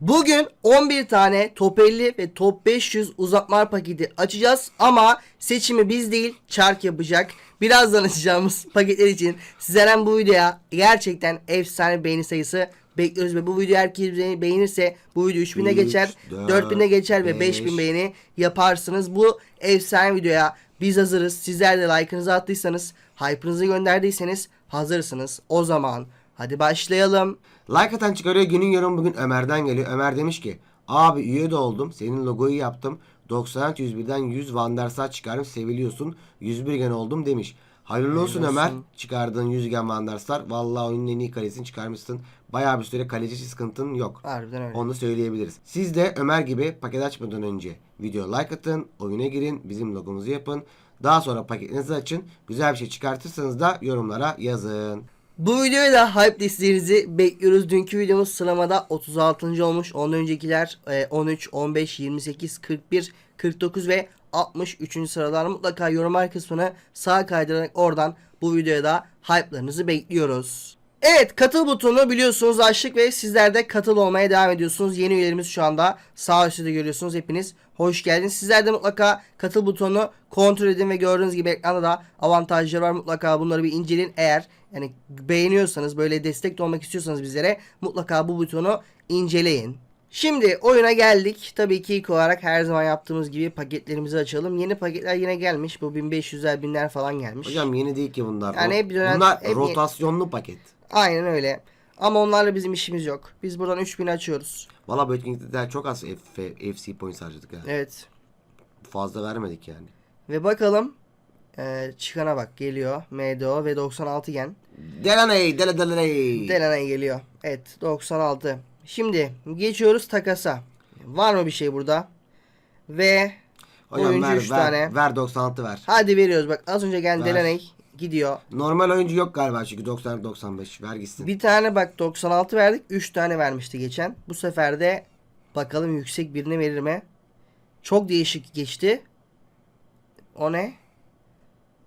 Bugün 11 tane top 50 ve top 500 uzatmalar paketi açacağız ama seçimi biz değil Çark yapacak. Birazdan açacağımız paketler için sizlerden bu videoya gerçekten efsane beğeni sayısı bekliyoruz ve bu video herkes beğeni- beğenirse bu video 3000'e Üç, geçer, dört, 4000'e geçer ve beş. 5000 beğeni yaparsınız. Bu efsane videoya biz hazırız. Sizler de like'ınızı attıysanız, hype'ınızı gönderdiyseniz hazırsınız. O zaman hadi başlayalım. Like atan çıkarıyor günün yorum bugün Ömer'den geliyor. Ömer demiş ki abi üye de oldum. Senin logoyu yaptım. 96 101'den 100 Van der Sar çıkarım seviliyorsun. 101 gen oldum demiş. Hayırlı olsun Hayırlı Ömer. olsun. Çıkardığın 100 gen Van der Sar. Vallahi oyunun en iyi kalesini çıkarmışsın. Bayağı bir süre kaleci sıkıntın yok. Harbiden öyle. Onu söyleyebiliriz. Siz de Ömer gibi paket açmadan önce video like atın, oyuna girin, bizim logomuzu yapın. Daha sonra paketinizi açın. Güzel bir şey çıkartırsanız da yorumlara yazın. Bu videoya da hype listenizi bekliyoruz. Dünkü videomuz sıramada 36. olmuş. Ondan öncekiler e, 13, 15, 28, 41, 49 ve 63. sıralar. Mutlaka yorumlar kısmına sağa kaydırarak oradan bu videoya da hype'larınızı bekliyoruz. Evet katıl butonunu biliyorsunuz açtık ve sizler de katıl olmaya devam ediyorsunuz. Yeni üyelerimiz şu anda sağ üstte görüyorsunuz. Hepiniz hoş geldiniz. Sizler de mutlaka katıl butonunu kontrol edin ve gördüğünüz gibi ekranda da avantajları var. Mutlaka bunları bir inceleyin. Eğer yani beğeniyorsanız böyle destek de olmak istiyorsanız bizlere mutlaka bu butonu inceleyin. Şimdi oyuna geldik. Tabii ki ilk olarak her zaman yaptığımız gibi paketlerimizi açalım. Yeni paketler yine gelmiş. Bu 1500'ler binler falan gelmiş. Hocam yeni değil ki bunlar. Yani hep dönen- bunlar hep- rotasyonlu paket. Aynen öyle. Ama onlarla bizim işimiz yok. Biz buradan 3000 açıyoruz. Valla bu etkinlikte çok az F- FC points harcadık ha. Evet. Fazla vermedik yani. Ve bakalım. Ee, çıkana bak geliyor. MDO ve 96 gen. Delaney, dele delaney. Delaney geliyor. Evet 96. Şimdi geçiyoruz takasa. Var mı bir şey burada? Ve Hocam oyuncu ver, 3 ver, tane. ver 96 ver. Hadi veriyoruz bak az önce gelen. Delaney gidiyor. Normal oyuncu yok galiba çünkü 90 95 ver gitsin. Bir tane bak 96 verdik. 3 tane vermişti geçen. Bu sefer de bakalım yüksek birini verir mi? Çok değişik geçti. O ne?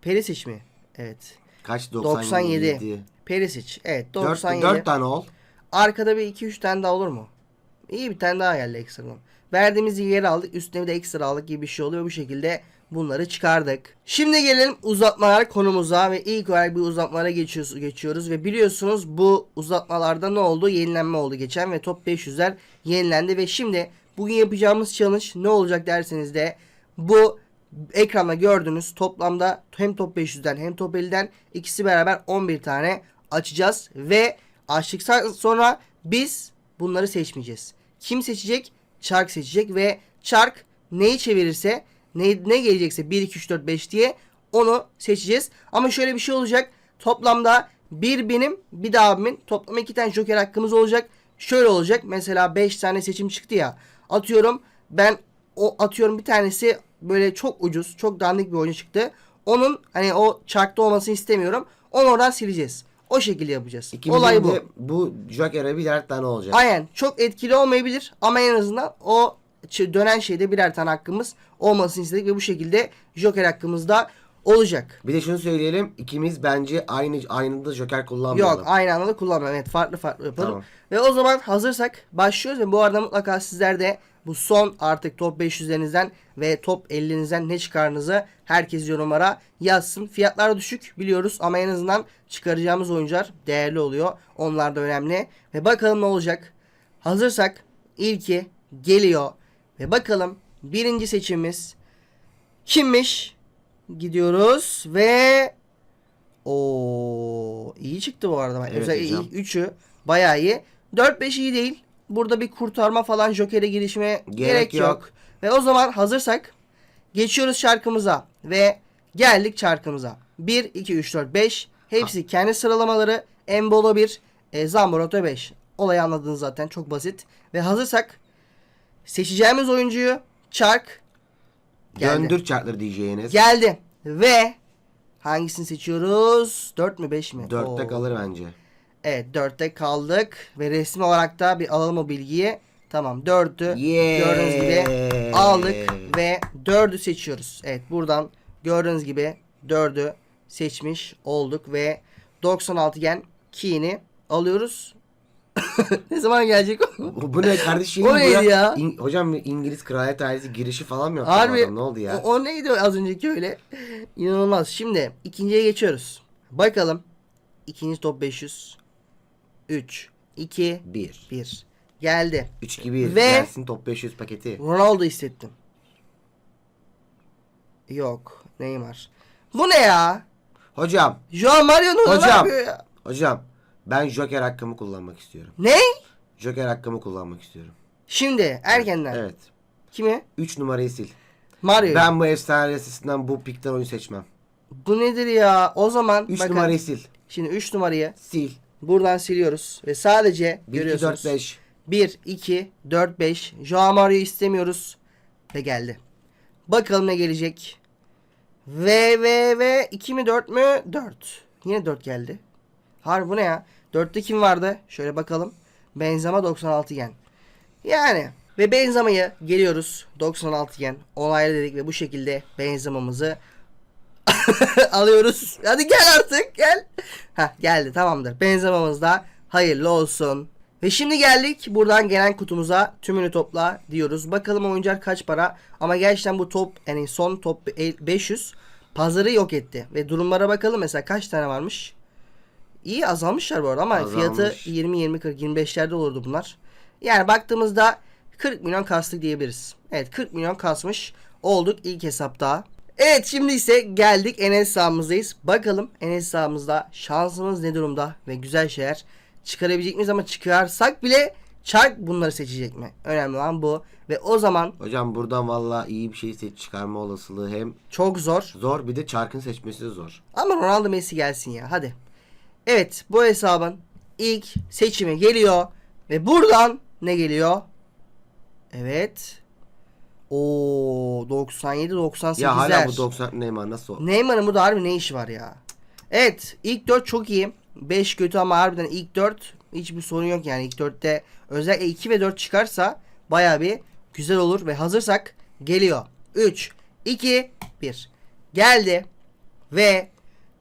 Perisic mi? Evet. Kaç 97. 97. Perisic. Evet 4, 97. 4 tane ol. Arkada bir 2-3 tane daha olur mu? İyi bir tane daha geldi ekstradan. Verdiğimiz yeri aldık. Üstüne bir de ekstra aldık gibi bir şey oluyor. Bu şekilde bunları çıkardık. Şimdi gelelim uzatmalar konumuza ve ilk olarak bir uzatmalara geçiyoruz, geçiyoruz ve biliyorsunuz bu uzatmalarda ne oldu? Yenilenme oldu geçen ve top 500'ler yenilendi ve şimdi bugün yapacağımız challenge ne olacak derseniz de bu ekranda gördüğünüz toplamda hem top 500'den hem top 50'den ikisi beraber 11 tane açacağız ve açtıktan sonra biz bunları seçmeyeceğiz. Kim seçecek? Çark seçecek ve çark neyi çevirirse ne, ne gelecekse 1 2 3 4 5 diye onu seçeceğiz. Ama şöyle bir şey olacak. Toplamda bir benim bir de abimin toplam iki tane joker hakkımız olacak. Şöyle olacak. Mesela 5 tane seçim çıktı ya. Atıyorum ben o atıyorum bir tanesi böyle çok ucuz, çok dandik bir oyuncu çıktı. Onun hani o çarkta olmasını istemiyorum. Onu oradan sileceğiz. O şekilde yapacağız. İkimizin Olay bu. bu Joker'e birer tane olacak. Aynen. Çok etkili olmayabilir ama en azından o dönen şeyde birer tane hakkımız olmasını istedik ve bu şekilde Joker hakkımız da olacak. Bir de şunu söyleyelim. ikimiz bence aynı aynı da Joker kullanmayalım. Yok aynı anda da kullanmam. Evet farklı farklı yapalım. Tamam. Ve o zaman hazırsak başlıyoruz ve bu arada mutlaka sizler de bu son artık top 500'lerinizden ve top 50'linizden ne çıkarınızı herkes yorumlara yazsın. Fiyatlar düşük biliyoruz ama en azından çıkaracağımız oyuncular değerli oluyor. Onlar da önemli. Ve bakalım ne olacak. Hazırsak ilki geliyor. Ve bakalım birinci seçimimiz kimmiş? Gidiyoruz ve o iyi çıktı bu arada. Evet Özellikle hocam. üçü bayağı iyi. 4-5 iyi değil. Burada bir kurtarma falan Joker'e girişmeye gerek, yok. yok. Ve o zaman hazırsak geçiyoruz şarkımıza ve geldik çarkımıza. 1 2 3 4 5 hepsi kendi sıralamaları. Embolo 1, e, Zambroto 5. Olayı anladınız zaten çok basit. Ve hazırsak seçeceğimiz oyuncuyu çark geldi. Döndür çarkları diyeceğiniz. Geldi. Ve hangisini seçiyoruz? 4 mü 5 mi? Dörtte Oo. kalır bence. Evet 4'te kaldık. Ve resmi olarak da bir alalım o bilgiyi. Tamam 4'ü Yeah. gördüğünüz gibi aldık ve 4'ü seçiyoruz. Evet buradan gördüğünüz gibi 4'ü seçmiş olduk ve 96 gen key'ini alıyoruz. ne zaman gelecek o? Bu, ne kardeşim? O neydi ya? İng- hocam İngiliz kraliyet ailesi girişi falan mı yaptı Harbi. adam? Ne oldu ya? O, o neydi az önceki öyle? İnanılmaz. Şimdi ikinciye geçiyoruz. Bakalım. İkinci top 500. 3, 2, 1. 1. Geldi. 3 2 1. Ve- Gelsin top 500 paketi. Ronaldo hissettim. Yok. Neymar. Bu ne ya? Hocam, Joao Mario ne Hocam. ya? hocam ben Joker hakkımı kullanmak istiyorum. Ne? Joker hakkımı kullanmak istiyorum. Şimdi erkenden. Evet. Kimi? 3 numarayı sil. Mario. Ben bu efsane listesinden bu pikten oyun seçmem. Bu nedir ya? O zaman 3 bakın. numarayı sil. Şimdi 3 numarayı Sil. buradan siliyoruz ve sadece 1 2 görüyorsunuz. 4 5. 1 2 4 5 Joao Mario'yu istemiyoruz ve geldi. Bakalım ne gelecek. Ve ve ve 2 mi 4 mü? 4. Yine 4 geldi. Harbi bu ne ya? 4'te kim vardı? Şöyle bakalım. Benzema 96 yen. Yani ve Benzema'yı geliyoruz 96 yen. Onaylı dedik ve bu şekilde Benzema'mızı alıyoruz. Hadi gel artık gel. Ha geldi tamamdır. Benzemamız da hayırlı olsun. Ve şimdi geldik buradan gelen kutumuza tümünü topla diyoruz. Bakalım oyuncak kaç para. Ama gerçekten bu top yani son top el- 500 pazarı yok etti. Ve durumlara bakalım mesela kaç tane varmış. İyi azalmışlar bu arada ama Azalmış. fiyatı 20 20 40 25'lerde olurdu bunlar. Yani baktığımızda 40 milyon kastık diyebiliriz. Evet 40 milyon kasmış olduk ilk hesapta. Evet şimdi ise geldik Enes sahamızdayız. Bakalım Enes sahamızda şansımız ne durumda ve güzel şeyler çıkarabilecek miyiz ama çıkarsak bile çark bunları seçecek mi? Önemli olan bu. Ve o zaman Hocam buradan valla iyi bir şey seç çıkarma olasılığı hem çok zor. zor bir de çarkın seçmesi zor. Ama Ronaldo Messi gelsin ya hadi. Evet bu hesabın ilk seçimi geliyor. Ve buradan ne geliyor? Evet. Oo 97 98'ler. Ya hala bu 90 Neymar nasıl o? Neymar'ın burada harbi ne işi var ya? Evet ilk 4 çok iyi. 5 kötü ama harbiden ilk 4 hiçbir sorun yok yani. ilk 4'te özellikle 2 ve 4 çıkarsa baya bir güzel olur ve hazırsak geliyor. 3, 2, 1. Geldi ve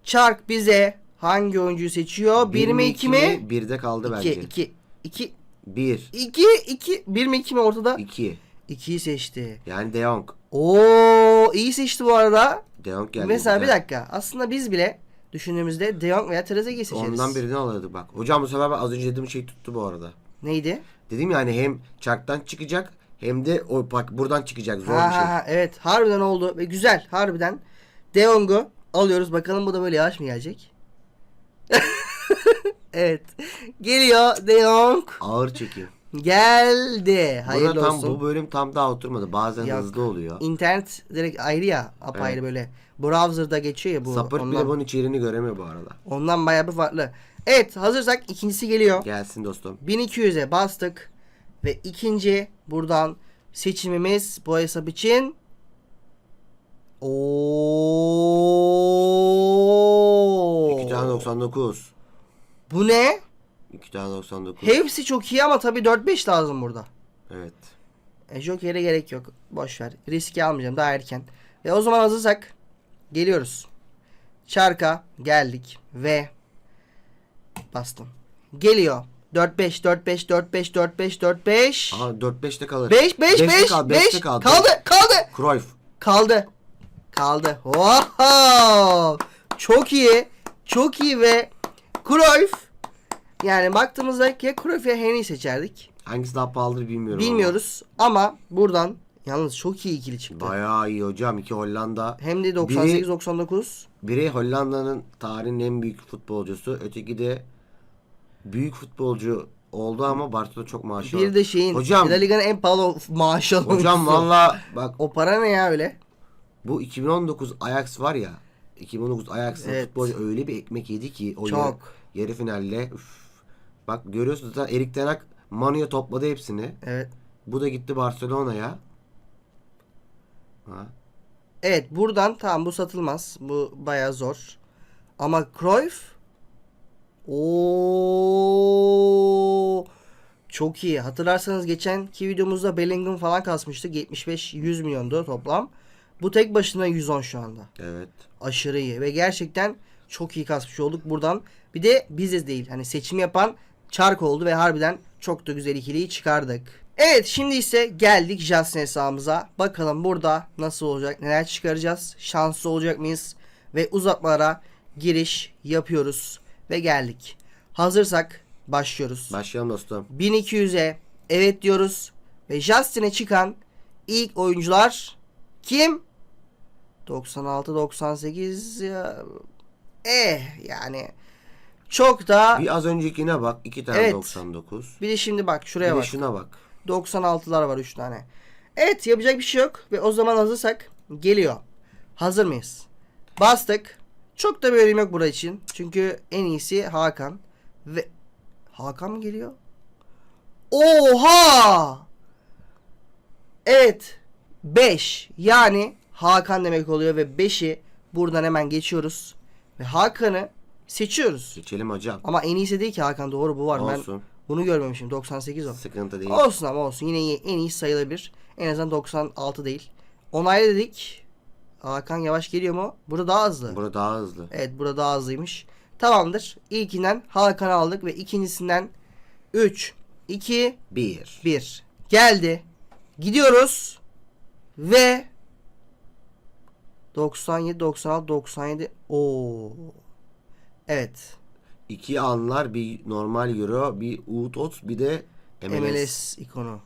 Çark bize hangi oyuncuyu seçiyor? 1 mi 2 mi? Birde kaldı 2, bence. 2, 2, 1, 2, 2, 1 mi 2 mi ortada? 2. 2'yi seçti. Yani De Jong. Oo iyi seçti bu arada. De Jong geldi. Mesela bir dakika. Aslında biz bile düşündüğümüzde De Jong veya Trezeguet'i seçeriz. Ondan birini alırdık bak. Hocam bu sefer az önce dediğim şey tuttu bu arada. Neydi? Dedim yani hem çarktan çıkacak hem de o bak buradan çıkacak zor Ha, bir şey. ha, evet harbiden oldu ve güzel harbiden. De Jong'u alıyoruz bakalım bu da böyle yavaş mı gelecek? evet. Geliyor De Jong. Ağır çekim. Geldi. Hayırlı Burada tam olsun. bu bölüm tam daha oturmadı. Bazen Yok. hızlı oluyor. İnternet direkt ayrı ya. Apayrı Evet. böyle. Browser'da geçiyor ya bu. Sapırt ondan, bile bunun içeriğini göremiyor bu arada. ondan bayağı bir farklı. Evet hazırsak ikincisi geliyor. Gelsin dostum. 1200'e bastık ve ikinci buradan seçimimiz bu hesap için Oo. 2 tane 99. Bu ne? 2 tane 99. Hepsi çok iyi ama tabii 4-5 lazım burada. Evet. E, Joker'e gerek yok. Boş ver. Riski almayacağım daha erken. Ve o zaman hazırsak geliyoruz. Çarka geldik ve bastım. Geliyor. 4-5 4-5 4-5 4-5 4-5 Aha 4-5'te kalır. 5 5 Beşte 5 kal, 5 beşte kal. kaldı kaldı Cruyff. kaldı kaldı. Wow! Çok iyi. Çok iyi ve Cruyff yani baktığımızda ya Cruyff ya Henry seçerdik. Hangisi daha pahalıdır bilmiyorum Bilmiyoruz ama buradan yalnız çok iyi ikili çıktı. ama. Bayağı iyi hocam. İki Hollanda. Hem de 98 99. Biri Hollanda'nın tarihin en büyük futbolcusu. Öteki de büyük futbolcu oldu ama Barcelona çok maaşı var. Bir de şeyin Hocam. La Liga'nın en pahalı maaş alan Hocam valla bak O para ne ya öyle? bu 2019 Ajax var ya. 2019 Ajax'ın Evet. futbolcu öyle bir ekmek yedi ki o Çok. yarı, yarı finalle. Üf. Bak görüyorsunuz zaten Erik Ten Hag Manu'ya topladı hepsini. Evet. Bu da gitti Barcelona'ya. Ha. Evet buradan tamam bu satılmaz. Bu baya zor. Ama Cruyff Oo çok iyi. Hatırlarsanız geçenki videomuzda Bellingham falan kasmıştık. 75-100 milyondu toplam. Bu tek başına 110 şu anda. Evet. Aşırı iyi ve gerçekten çok iyi kasmış olduk buradan. Bir de biziz değil. Hani seçim yapan çark oldu ve harbiden çok da güzel ikiliyi çıkardık. Evet şimdi ise geldik Justin hesabımıza. Bakalım burada nasıl olacak, neler çıkaracağız, şanslı olacak mıyız? Ve uzatmalara giriş yapıyoruz ve geldik. Hazırsak başlıyoruz. Başlayalım dostum. 1200'e evet diyoruz. Ve Justin'e çıkan ilk oyuncular kim? 96 98 ya. Eh yani çok da Bir az öncekine bak. iki tane Evet. 99. bir de şimdi bak Bir şuraya de bak. şuna bak. 96'lar var 3 tane. Evet yapacak bir şey yok ve o zaman hazırsak geliyor. Hazır mıyız? Bastık. Çok da bir önemi yok burada için. Çünkü en iyisi Hakan ve Hakan mı geliyor? Oha! Evet. 5 yani Hakan demek oluyor ve 5'i buradan hemen geçiyoruz. Ve Hakan'ı seçiyoruz. Geçelim hocam. Ama en iyisi değil ki Hakan doğru bu var. Ben Olsun. bunu görmemişim. 98 o. Sıkıntı değil. Olsun ama olsun. Yine iyi- en iyi sayılabilir. En azından 96 değil. Onayla dedik. Hakan yavaş geliyor mu? Burada daha hızlı. Burada daha hızlı. Evet burada daha hızlıymış. Tamamdır. İlkinden Hakan'ı aldık ve ikincisinden 3, 2, 1. 1. Geldi. Gidiyoruz. Ve 97, 96, 97. Oo. Evet. İki anlar bir normal euro, bir UTOT, bir de MLS. MLS ikonu.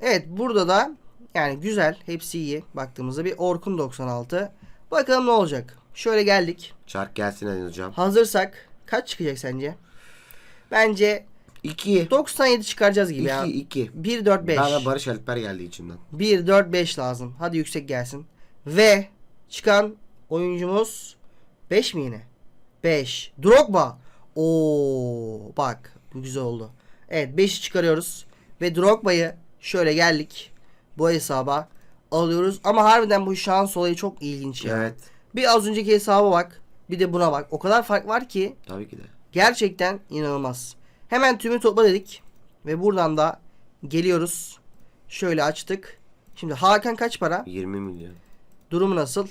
Evet burada da yani güzel. Hepsi iyi. Baktığımızda bir Orkun 96. Bakalım ne olacak. Şöyle geldik. Çark gelsin hadi hocam. Hazırsak kaç çıkacak sence? Bence 2. 97 çıkaracağız gibi ya. 2 2. 1 4 5. Bana Barış Alper geldi içimden. 1 4 5 lazım. Hadi yüksek gelsin. Ve çıkan oyuncumuz 5 mi yine? 5. Drogba. Oo bak bu güzel oldu. Evet 5'i çıkarıyoruz ve Drogba'yı şöyle geldik. Bu hesaba alıyoruz ama harbiden bu şans olayı çok ilginç ya. Evet. Bir az önceki hesaba bak. Bir de buna bak. O kadar fark var ki Tabii ki de. gerçekten inanılmaz. Hemen tümü topla dedik ve buradan da geliyoruz. Şöyle açtık. Şimdi Hakan kaç para? 20 milyon. Durumu nasıl?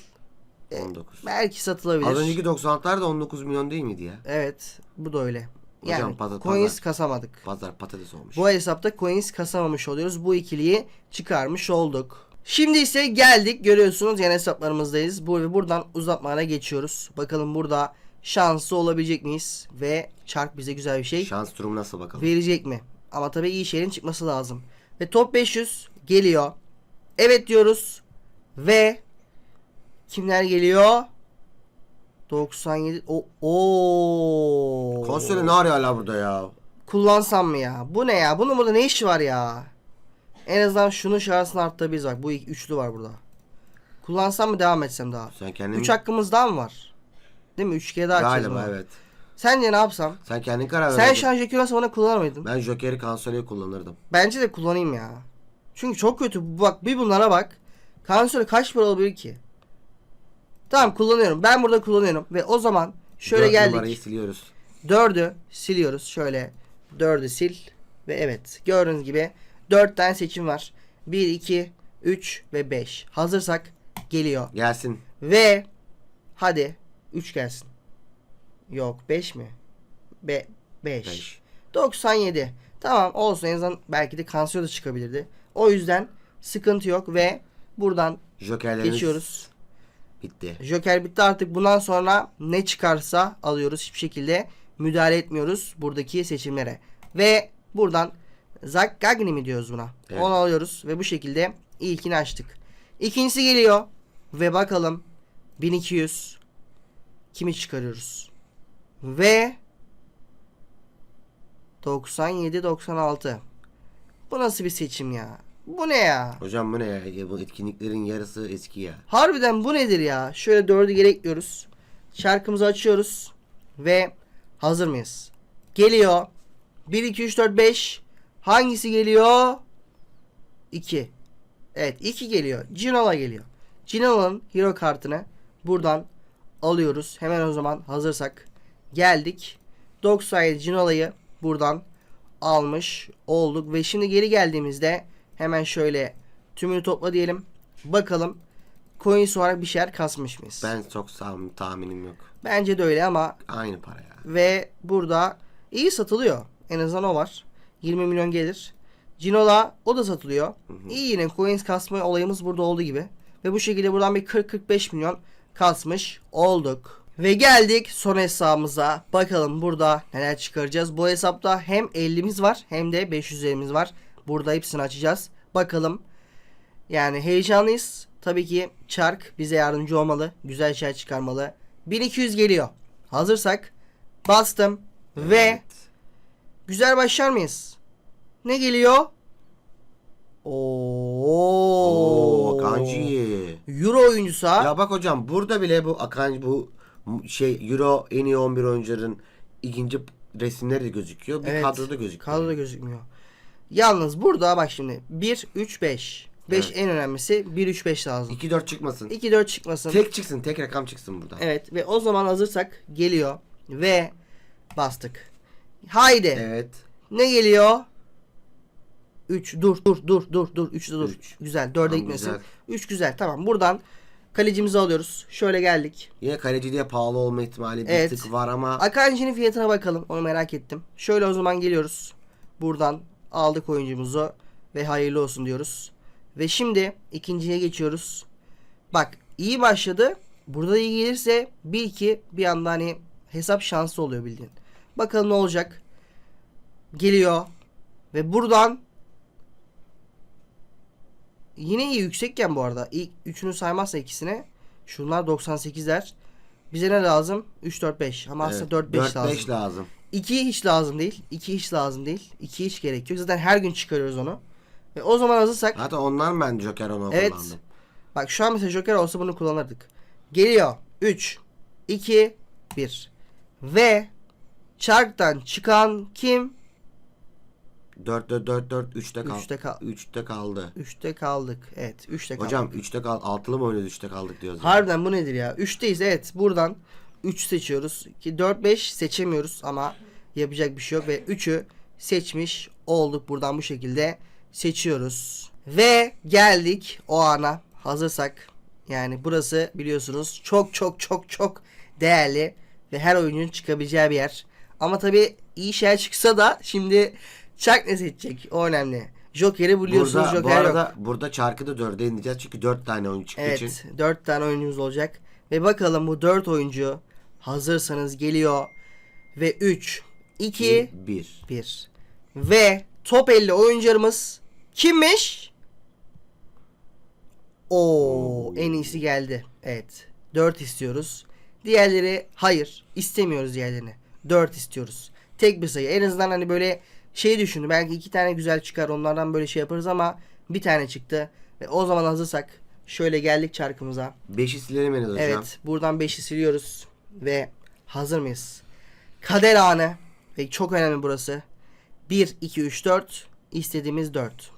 19. Belki satılabilir. Az önceki 96'lar da 19 milyon değil miydi ya? Evet, bu da öyle. Hocam Yani pazar- coins pazar. kasamadık. Pazar patates olmuş. Bu hesapta coins kasamamış oluyoruz. Bu ikiliyi çıkarmış olduk. Şimdi ise geldik. Görüyorsunuz yan hesaplarımızdayız. Bu ve buradan uzatmalara geçiyoruz. Bakalım burada şanslı olabilecek miyiz? Ve çark bize güzel bir şey Şans durumu nasıl bakalım? verecek mi? Ama tabii iyi şeylerin çıkması lazım. Ve top 500 geliyor. Evet diyoruz. Ve kimler geliyor? 97 o o Konsole ne arıyor hala burada ya? kullansam mı ya? Bu ne ya? Bunun burada ne işi var ya? En azından şunun şarjını arttırabiliriz bak. Bu iki- üçlü var burada. Kullansam mı devam etsem daha? Sen kendin 3 hakkımız daha mı var? Değil mi? 3 kere daha açacağız Galiba bunu. evet. Sence ne yapsam? Sen kendin karar ver. Sen hadi. şarj yükü nasıl bana kullanır mıydın? Ben Joker'i konsoleye kullanırdım. Bence de kullanayım ya. Çünkü çok kötü. Bak bir bunlara bak. Konsol kaç para olabilir ki? Tamam kullanıyorum. Ben burada kullanıyorum. Ve o zaman şöyle Dört geldik. numarayı siliyoruz. Dördü siliyoruz. Şöyle dördü sil. Ve evet gördüğünüz gibi dört tane seçim var. 1, 2, 3 ve 5. Hazırsak geliyor. Gelsin. Ve hadi 3 gelsin. Yok 5 mi? Be 5. Beş. 97. Tamam olsun en azından belki de kanser de çıkabilirdi. O yüzden sıkıntı yok ve buradan Jokerlerimiz geçiyoruz. Bitti. Joker bitti artık bundan sonra ne çıkarsa alıyoruz. Hiçbir şekilde müdahale etmiyoruz buradaki seçimlere. Ve buradan Zak Gagni mi diyoruz buna? Evet. Onu alıyoruz ve bu şekilde ilkini açtık. İkincisi geliyor ve bakalım 1200 kimi çıkarıyoruz? Ve 97 96. Bu nasıl bir seçim ya? Bu ne ya? Hocam bu ne ya? Ya Bu etkinliklerin yarısı eski ya. Harbiden bu nedir ya? Şöyle dördü geri ekliyoruz. Şarkımızı açıyoruz. Ve hazır mıyız? Geliyor. 1, 2, 3, 4, 5. Hangisi geliyor? 2. Evet 2 geliyor. Ginola geliyor. Ginola'nın hero kartını buradan alıyoruz. Hemen o zaman hazırsak geldik. 97 Ginola'yı buradan almış olduk. Ve şimdi geri geldiğimizde hemen şöyle tümünü topla diyelim. Bakalım coins olarak bir şeyler kasmış mıyız? Ben çok sağ tahminim yok. Bence de öyle ama Aynı para ya. ve burada iyi satılıyor. En azından o var. 20 milyon gelir. Cinola o da satılıyor. İyi yine coins kasma olayımız burada olduğu gibi. Ve bu şekilde buradan bir 40-45 milyon kasmış olduk. Ve geldik son hesabımıza. Bakalım burada neler çıkaracağız. Bu hesapta hem 50'miz var hem de 500'lerimiz var. Burada hepsini açacağız. Bakalım. Yani heyecanlıyız. Tabii ki Çark bize yardımcı olmalı. Güzel şeyler çıkarmalı. 1200 geliyor. Hazırsak bastım ve Evet. güzel başlar mıyız? Ne geliyor? Oo. Oo Kanji. Euro oyuncusu ha. Ya bak hocam burada bile bu Akanji bu şey Euro en iyi 11 oyuncuların ikinci resimleri de gözüküyor. Bir Evet, kadroda gözüküyor. Kadroda gözükmüyor. Yalnız burada bak şimdi 1 3 5. 5 Evet. en önemlisi 1 3 5 lazım. 2-4 çıkmasın. 2 4 çıkmasın. Tek çıksın, tek rakam çıksın burada. Evet ve o zaman hazırsak geliyor ve bastık. Haydi. Evet. Ne geliyor? 3 dur dur dur dur dur 3'te dur. Üç. Güzel 4'e Tamam, gitmesin. güzel. 3 güzel. Tamam. Buradan kalecimizi alıyoruz. Şöyle geldik. Yine kaleci diye pahalı olma ihtimali bir Evet. tık var ama Akanji'nin fiyatına bakalım. Onu merak ettim. Şöyle o zaman geliyoruz. Buradan aldık oyuncumuzu ve hayırlı olsun diyoruz. Ve şimdi ikinciye geçiyoruz. Bak iyi başladı. Burada iyi gelirse bir iki bir anda hani hesap şanslı oluyor bildiğin. Bakalım ne olacak. Geliyor. Ve buradan yine iyi yüksekken bu arada. İlk üçünü saymazsa ikisine. Şunlar 98'ler. Bize ne lazım? 3 4 5. Ama aslında 4 5 lazım. 4-5 lazım. 2 hiç lazım değil. 2 hiç lazım değil. 2 hiç gerek yok. Zaten her gün çıkarıyoruz onu. Ve o zaman hazırsak Hatta ondan ben Joker onu Evet. kullandım. bak şu an mesela Joker olsa bunu kullanırdık. Geliyor. 3 2 1 ve çarktan çıkan kim? 4'te 4 4 3'te kal. Üçte kal- 3'te kaldı. 3'te kaldık. Evet 3'te kaldık. Hocam 3'te kal altılı mı oynuyoruz 3'te kaldık diyoruz. Harbiden bu nedir ya? 3'teyiz evet. Buradan 3 seçiyoruz. Ki 4 5 seçemiyoruz ama yapacak bir şey yok ve 3'ü seçmiş olduk. Buradan bu şekilde seçiyoruz. Ve geldik o ana. Hazırsak yani burası biliyorsunuz çok çok çok çok değerli ve her oyuncunun çıkabileceği bir yer. Ama tabi iyi şeyler çıksa da şimdi Chuck ne seçecek? O önemli. Joker'i biliyorsunuz Burada, bu Joker yok. arada burada çarkı da 4'e indireceğiz çünkü 4 tane oyun çıktığı Evet. için. 4 tane oyuncumuz olacak. Ve bakalım bu 4 oyuncu hazırsanız geliyor. Ve 3, 2, 1. 1. Ve top 50 oyuncularımız kimmiş? Oo, en iyisi geldi. Evet. 4 istiyoruz. Diğerleri hayır. istemiyoruz diğerlerini. 4 istiyoruz. Tek bir sayı. En azından hani böyle şey düşündüm. Belki iki tane güzel çıkar. Onlardan böyle şey yaparız ama bir tane çıktı. Ve o zaman hazırsak şöyle geldik çarkımıza. 5'i silelim en az hocam. Evet. Buradan 5'i siliyoruz. Ve hazır mıyız? Kader anı. Ve çok önemli burası. 1, 2, 3, 4. İstediğimiz 4.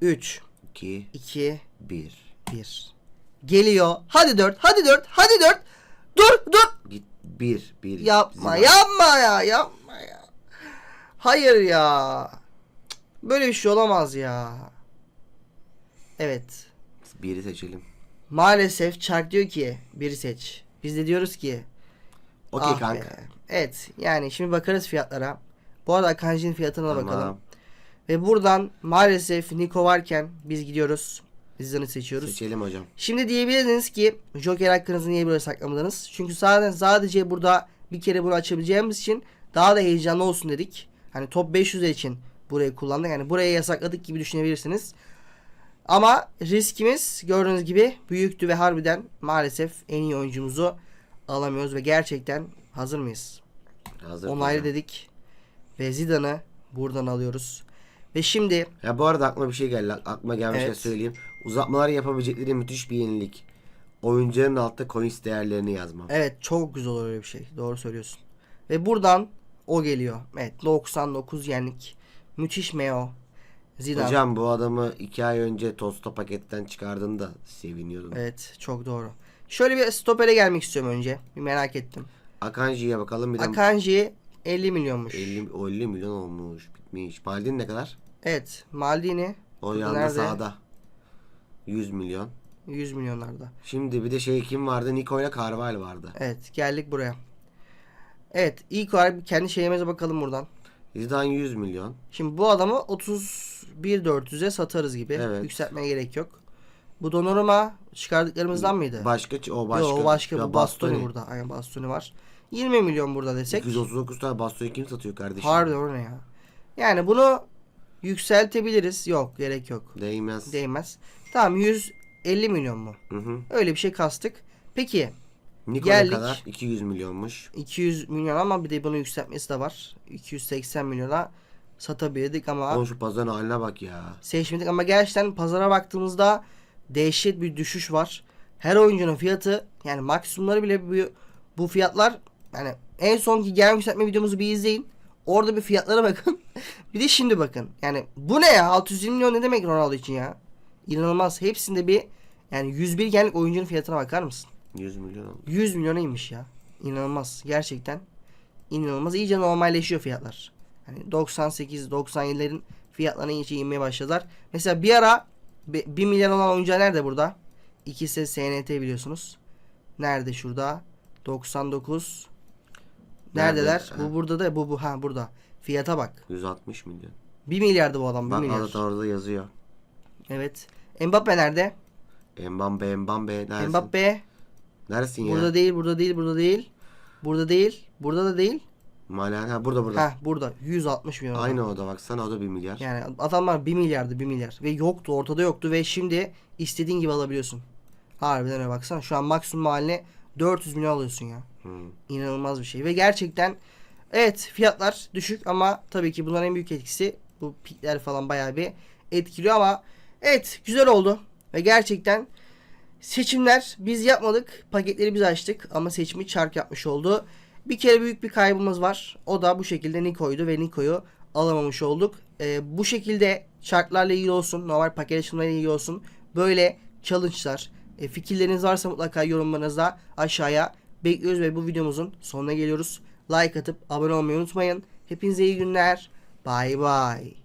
3, 2, 2, 1. 1. Geliyor. Hadi 4. Hadi 4. Hadi 4. Dur dur. Git 1. 1. Yapma yapma ya. Yapma ya. Hayır ya. Böyle bir şey olamaz ya. Evet. 1'i seçelim. Maalesef Çark diyor ki biri seç. Biz de diyoruz ki Okey ah kanka. be. Evet yani şimdi bakarız fiyatlara. Bu arada Akanji'nin fiyatına da Tamam. bakalım. Ve buradan maalesef Niko varken biz gidiyoruz. Zidan'ı seçiyoruz. Seçelim hocam. Şimdi diyebilirsiniz ki Joker hakkınızı niye böyle saklamadınız? Çünkü zaten sadece burada bir kere bunu açabileceğimiz için daha da heyecanlı olsun dedik. Hani top 500 için burayı kullandık. Yani buraya yasakladık gibi düşünebilirsiniz. Ama riskimiz gördüğünüz gibi büyüktü ve harbiden maalesef en iyi oyuncumuzu alamıyoruz ve gerçekten hazır mıyız? Hazır. Onaylı hocam. dedik ve Zidane'ı buradan alıyoruz. Ve şimdi Ya bu arada aklıma bir şey geldi. Aklıma gelmişken Evet. söyleyeyim. Uzatmalar yapabilecekleri müthiş bir yenilik. Oyuncuların altta coins değerlerini yazmam. Evet çok güzel olur öyle bir şey. Doğru söylüyorsun. Ve buradan o geliyor. Evet 99 yenlik. Müthiş Meo. Zidane. Hocam bu adamı 2 ay önce Tosta paketten çıkardığında seviniyordum. Evet çok doğru. Şöyle bir stopere gelmek istiyorum önce. Bir merak ettim. Akanji'ye bakalım bir de Akanji 50 milyonmuş. 50, 50 milyon olmuş. Bitmiş. Maldini ne kadar? Evet Maldini O yanda nerede? sağda. 100 milyon. 100 milyonlarda. Şimdi bir de şey kim vardı? Nico ile Carvalho vardı. Evet geldik buraya. Evet ilk olarak kendi şeyimize bakalım buradan. Zidane 100 milyon. Şimdi bu adamı 31.400'e satarız gibi. Evet. Yükseltmeye gerek yok. Bu Donnarumma çıkardıklarımızdan mıydı? Başka o başka. Yok o başka. Ya Bu Bastoni burada. Aynen Bastoni var. 20 milyon burada desek. 239 tane Bastoni kim satıyor kardeşim? Harbiden o ne ya? Yani bunu yükseltebiliriz. Yok gerek yok. Değmez. Değmez. Tamam 150 milyon mu? Hı hı. Öyle bir şey kastık. Peki Niko ne Geldik. kadar? 200 milyonmuş. 200 milyon ama bir de bunu yükseltmesi de var. 280 milyona satabilirdik ama Oğlum şu pazarın haline bak ya. seçmedik ama gerçekten pazara baktığımızda dehşet bir düşüş var. Her oyuncunun fiyatı yani maksimumları bile bu, bu fiyatlar yani en sonki gelen yükseltme videomuzu bir izleyin. Orada bir fiyatlara bakın. bir de şimdi bakın. Yani bu ne ya? 620 milyon ne demek Ronaldo için ya? İnanılmaz. Hepsinde bir yani 101 genlik oyuncunun fiyatına bakar mısın? 100 milyon oldu. 100 milyona inmiş ya. İnanılmaz. Gerçekten inanılmaz. İyice normalleşiyor fiyatlar. Hani 98-97'lerin fiyatlarına iyice inmeye başladılar. Mesela bir ara 1 milyar olan oyuncu nerede burada? İkisi SNT biliyorsunuz. Nerede şurada? 99. Neredeler? Nerede? Bu burada da bu bu ha burada. Fiyata bak. 160 milyon. 1 milyardı bu adam 1 Bak milyar. orada orada yazıyor. Evet. Mbappe nerede? Mbappe Mbappe neresin? Mbappe Neresin ya? burada değil, burada değil, burada değil. Burada değil. Burada da değil. Malen ha burada burada. Ha burada 160 milyon. Aynı o da baksana o da 1 milyar. Yani adamlar 1 milyardı 1 milyar ve yoktu ortada yoktu ve şimdi istediğin gibi alabiliyorsun. Harbiden öyle baksana şu an maksimum haline 400 milyon alıyorsun ya. Hı. İnanılmaz bir şey ve gerçekten evet fiyatlar düşük ama tabii ki bunların en büyük etkisi bu pikler falan bayağı bir etkiliyor ama evet güzel oldu ve gerçekten seçimler biz yapmadık paketleri biz açtık ama seçimi çark yapmış oldu. Bir kere büyük bir kaybımız var o da bu şekilde Niko'ydu ve Niko'yu alamamış olduk. Ee, bu şekilde çarklarla ilgili olsun normal paket açılımlarıyla ilgili olsun böyle challenge'lar e, fikirleriniz varsa mutlaka yorumlarınızda aşağıya bekliyoruz ve bu videomuzun sonuna geliyoruz. Like atıp abone olmayı unutmayın. Hepinize iyi günler. Bay bay.